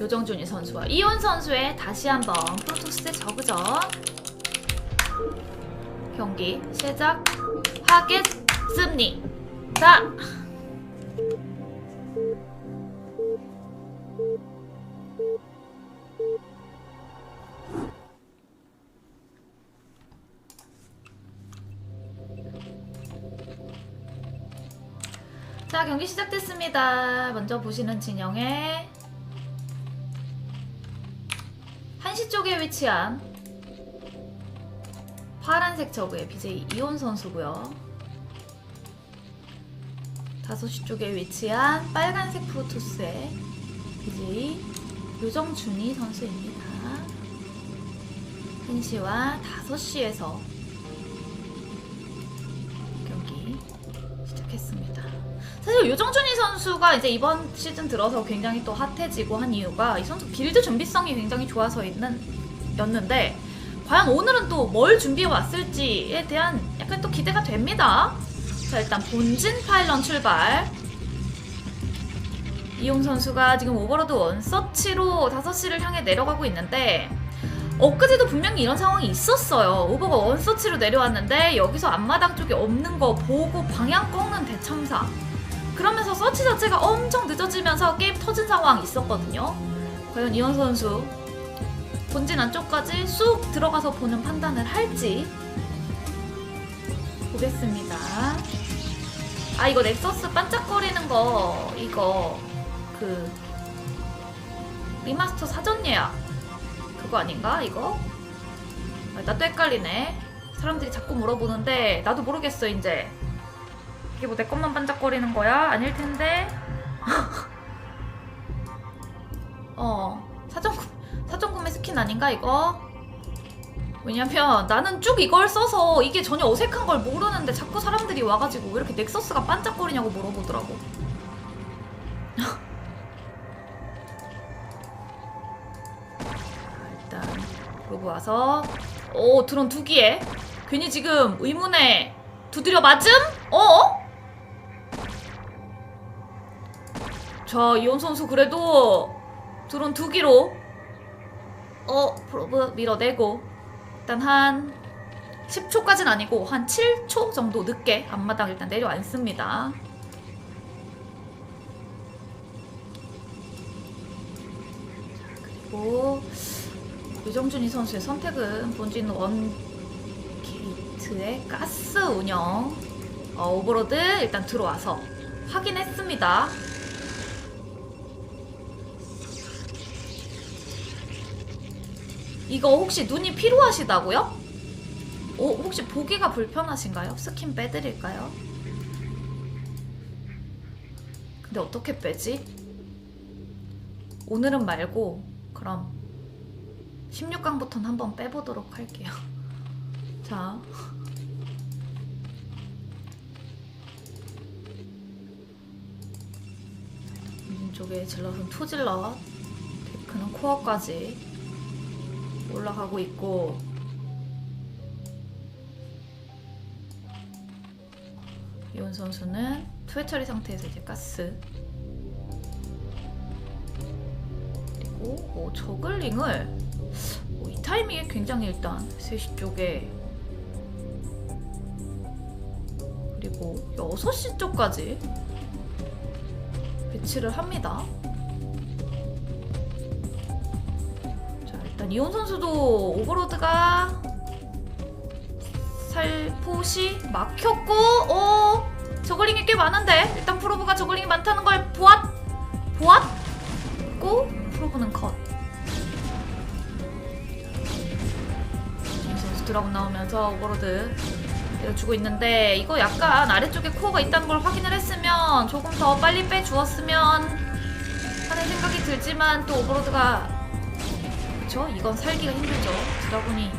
요정준이 선수와 이온 선수의 다시 한번 프로토스의 저그전 경기 시작하겠습니다. 자 경기 시작됐습니다. 먼저 보시는 진영의 한시 쪽에 위치한 파란색 저그의 BJ 이온 선수고요. 5시 쪽에 위치한 빨간색 프로토스의 BJ 요정준이 선수입니다. 1시와 5시에서 사실 요정준이 선수가 이제 이번 시즌 들어서 굉장히 또 핫해지고 한 이유가 이 선수 빌드 준비성이 굉장히 좋아서 있는 였는데 과연 오늘은 또 뭘 준비해 왔을지에 대한 약간 또 기대가 됩니다. 자 일단 본진 파일런 출발. 이용 선수가 지금 오버로드 원서치로 5시를 향해 내려가고 있는데 엊그제도 분명히 이런 상황이 있었어요. 오버가 원서치로 내려왔는데 여기서 앞마당 쪽에 없는 거 보고 방향 꺾는 대참사. 그러면서 서치 자체가 엄청 늦어지면서 게임 터진 상황이 있었거든요. 과연 이현 선수 본진 안쪽까지 쑥 들어가서 보는 판단을 할지 보겠습니다. 아 이거 넥서스 반짝거리는 거 이거 그 리마스터 사전 예약 그거 아닌가 이거? 아, 나또 헷갈리네. 사람들이 자꾸 물어보는데 나도 모르겠어 이제. 이게 뭐 내 것만 반짝거리는 거야? 아닐 텐데. 어 사전 구- 사전 구매 스킨 아닌가 이거? 왜냐면 나는 쭉 이걸 써서 이게 전혀 어색한 걸 모르는데 자꾸 사람들이 와가지고 왜 이렇게 넥서스가 반짝거리냐고 물어보더라고. 일단 그러고 와서 오 드론 두 기에 괜히 지금 의문에 두드려 맞음? 어? 자 이온 선수 그래도 드론 두 기로 어 프로브 밀어내고 일단 한 10초까지는 아니고 한 7초 정도 늦게 앞마당 일단 내려앉습니다. 자, 그리고 유정준이 선수의 선택은 본진 원 게이트의 가스 운영 어, 오버로드 일단 들어와서 확인했습니다. 이거 혹시 눈이 필요하시다고요? 오, 혹시 보기가 불편하신가요? 스킨 빼드릴까요? 근데 어떻게 빼지? 오늘은 말고 그럼 16강부터는 한번 빼보도록 할게요. 자. 왼쪽에 질럿은 투질럿, 데크는 코어까지 올라가고 있고. 이온 선수는 투회 처리 상태에서 이제 가스. 그리고 오, 저글링을 오, 이 타이밍에 굉장히 일단 3시 쪽에. 그리고 6시 쪽까지 배치를 합니다. 이온 선수도 오버로드가 살포시 막혔고, 어, 저글링이 꽤 많은데 일단 프로브가 저글링이 많다는 걸 보았, 보았고 프로브는 컷. 선수 드라곤 나오면서 오버로드 내려주고 있는데 이거 약간 아래쪽에 코어가 있다는 걸 확인을 했으면 조금 더 빨리 빼주었으면 하는 생각이 들지만 또 오버로드가 그쵸? 이건 살기가 힘들죠. 드라군이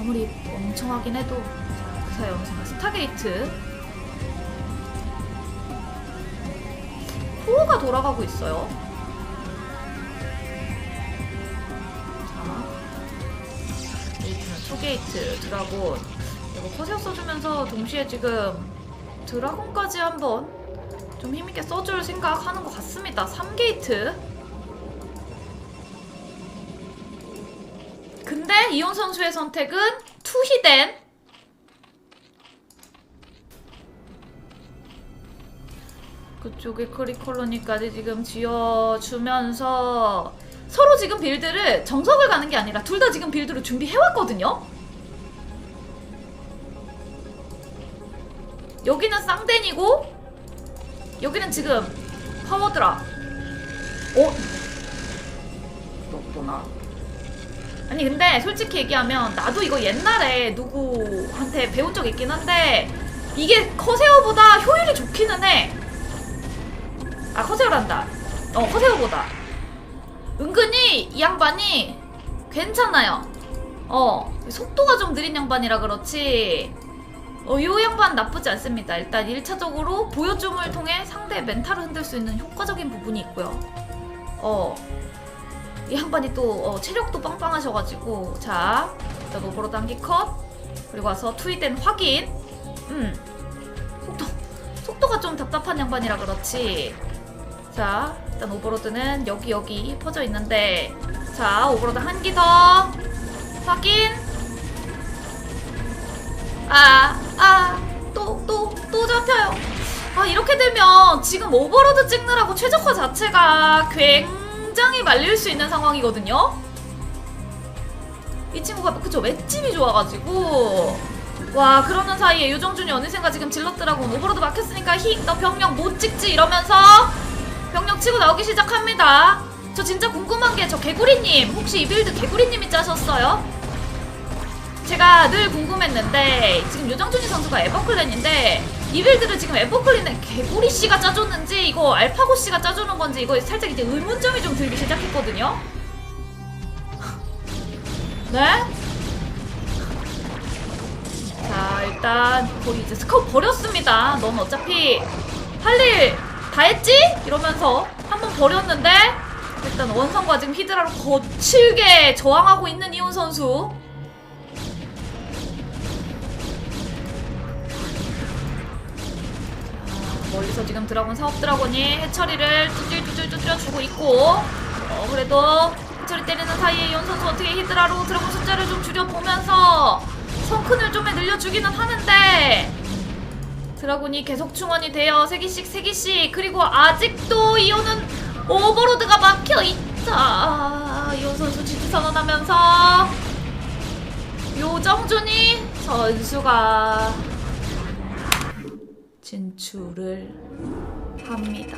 아무리 멍청하긴 해도 자, 그 사이 어느 순간 스타게이트. 코어가 돌아가고 있어요. 자 게이트는 투게이트 드라곤 이거 커세어 써주면서 동시에 지금 드라곤까지 한번 좀 힘있게 써줄 생각하는 것 같습니다. 3게이트 근데 이온 선수의 선택은 투히덴. 그쪽에 크리콜로니까지 지금 지어주면서 서로 지금 빌드를 정석을 가는 게 아니라 둘 다 지금 빌드를 준비해왔거든요? 여기는 쌍덴이고 여기는 지금 파워드라 어? 또, 또 나. 아니 근데 솔직히 얘기하면 나도 이거 옛날에 누구한테 배운 적 있긴 한데 이게 커세어보다 효율이 좋기는 해. 아 커세어란다. 어 커세어보다. 은근히 이 양반이 괜찮아요. 어 속도가 좀 느린 양반이라 그렇지. 어, 요 양반 나쁘지 않습니다. 일단 1차적으로 보여줌을 통해 상대의 멘탈을 흔들 수 있는 효과적인 부분이 있고요. 어, 이 양반이 또 어, 체력도 빵빵하셔가지고. 자, 일단 오버로드 한기 컷. 그리고 와서 투이된 확인. 음, 속도, 속도가 좀 답답한 양반이라 그렇지. 자, 일단 오버로드는 여기 여기 퍼져 있는데. 자, 오버로드 한 기 더. 확인. 아, 아, 또, 또, 또 잡혀요. 아, 이렇게 되면 지금 오버로드 찍느라고 최적화 자체가 굉장히 말릴 수 있는 상황이거든요? 이 친구가, 그쵸, 맷집이 좋아가지고. 와, 그러는 사이에 유정준이 어느샌가 지금 질렀더라고. 오버로드 막혔으니까 히, 너 병력 못 찍지? 이러면서 병력 치고 나오기 시작합니다. 저 진짜 궁금한 게 저 개구리님, 혹시 이 빌드 개구리님이 짜셨어요? 제가 늘 궁금했는데 지금 유정준이 선수가 에버클랜인데 이 빌드를 지금 에버클랜의 개구리 씨가 짜줬는지 이거 알파고 씨가 짜주는 건지 이거 살짝 이제 의문점이 좀 들기 시작했거든요. 네? 자 일단 거기 이제 스카우 버렸습니다. 넌 어차피 할 일 다 했지? 이러면서 한번 버렸는데 일단 원성과 지금 히드라로 거칠게 저항하고 있는 이온 선수. 멀리서 지금 드라곤 사업 드라곤이 해처리를 두들두들 두드려주고 있고 어 그래도 해처리 때리는 사이에 연 선수 어떻게 히드라로 드라곤 숫자를 좀 줄여보면서 성큰을 좀 늘려주기는 하는데 드라곤이 계속 충원이 되어 세기씩 세기씩. 그리고 아직도 이오는 오버로드가 막혀있다. 이온 선수 지지 선언하면서 요정준이 선수가 진출을 합니다.